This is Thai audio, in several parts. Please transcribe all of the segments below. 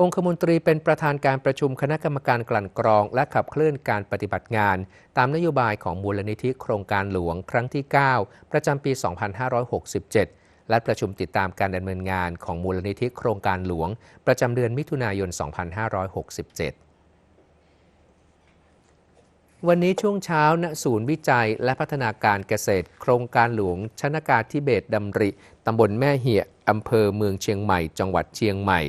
องคมนตรีเป็นประธานการประชุมคณะกรรมการกลั่นกรอง และขับเคลื่อนการปฏิบัติงาน ตามนโยบายของมูลนิธิโครงการหลวงครั้งที่ 9 ประจำปี 2567 และประชุมติดตามการดำเนินงานของมูลนิธิโครงการหลวง ประจำเดือนมิถุนายน 2567วันนี้ช่วงเช้าณศูนย์วิจัยและพัฒนาการเกษตร โครงการหลวงชนากาทิเบตดำริ ตำบลแม่เหียอำเภอเมืองเชียงใหม่ จังหวัดเชียงใหม่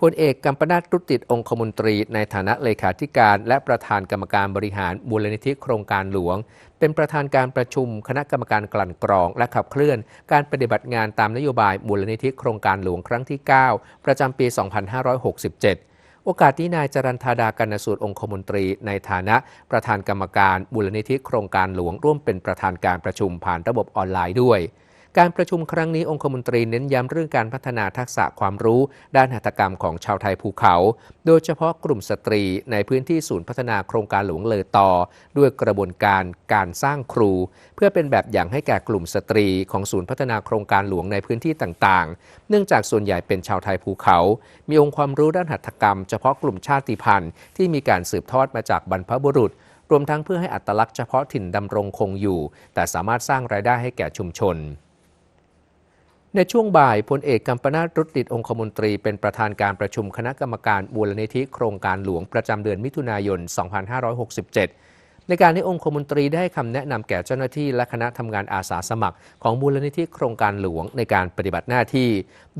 พลเอกกัมปนาตรุติดองคมนตรีในฐานะเลขาธิการ และประธานกรรมการบริหารมูลนิธิโครงการหลวง เป็นประธานการประชุมคณะกรรมการกลั่นกรอง และขับเคลื่อน การปฏิบัติงานตามนโยบายมูลนิธิโครงการหลวงครั้งที่ 9 ประจำปี 2567โอกาสนี้นายจรันธาดากันสูตรองคมนตรีในฐานะประธานกรรมการมูลนิธิโครงการหลวงร่วมเป็นประธานการประชุมผ่านระบบออนไลน์ด้วย การประชุมครั้งนี้องคมนตรีเน้นย้ำเรื่องการพัฒนาทักษะความรู้ ด้านหัตถกรรมของชาวไทยภูเขา โดยเฉพาะกลุ่มสตรีในพื้นที่ศูนย์พัฒนาโครงการหลวงเลอต่อ ด้วยกระบวนการการสร้างครู เพื่อเป็นแบบอย่างให้แก่กลุ่มสตรีของศูนย์พัฒนาโครงการหลวงในพื้นที่ต่างๆ เนื่องจากส่วนใหญ่เป็นชาวไทยภูเขา มีองค์ความรู้ด้านหัตถกรรม เฉพาะกลุ่มชาติพันธุ์ที่มีการสืบทอดมาจากบรรพบุรุษรวมทั้งเพื่อให้อัตลักษณ์เฉพาะถิ่นดำรงคงอยู่ แต่สามารถสร้างรายได้ให้แก่ชุมชน ในช่วงบ่ายพลเอกกัมปนาตรุติดองคมนตรีเป็นประธานการประชุมคณะกรรมการมูลนิธิโครงการหลวงประจำเดือนมิถุนายน 2567 ในการที่องคมนตรีได้คำแนะนำแก่เจ้าหน้าที่และคณะทำงานอาสาสมัคร ของมูลนิธิโครงการหลวงในการปฏิบัติหน้าที่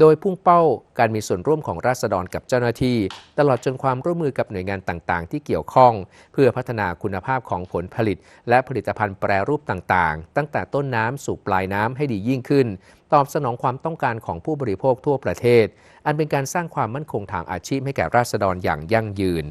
โดยพุ่งเป้าการมีส่วนร่วมของราษฎรกับเจ้าหน้าที่ ตลอดจนความร่วมมือกับหน่วยงานต่างๆ ที่เกี่ยวข้อง เพื่อพัฒนาคุณภาพของผลผลิต และผลิตภัณฑ์แปรรูปต่างๆ ตั้งแต่ต้นน้ำสู่ปลายน้ำให้ดียิ่งขึ้น ตอบสนองความต้องการของผู้บริโภคทั่วประเทศ อันเป็นการสร้างความมั่นคงทางอาชีพให้แก่ราษฎรอย่างยั่งยืน